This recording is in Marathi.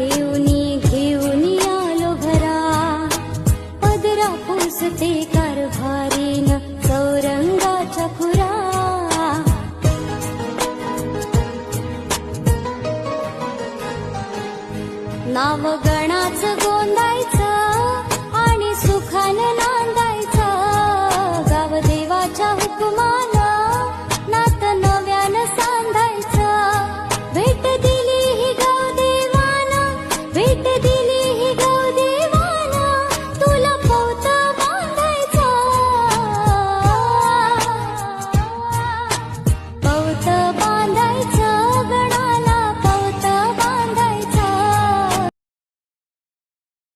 घेऊन घेऊन आलो घरा. पदरा पुसते कारभारीन चौरंगाच्या खुरा. नाव गणाचं விட்டதே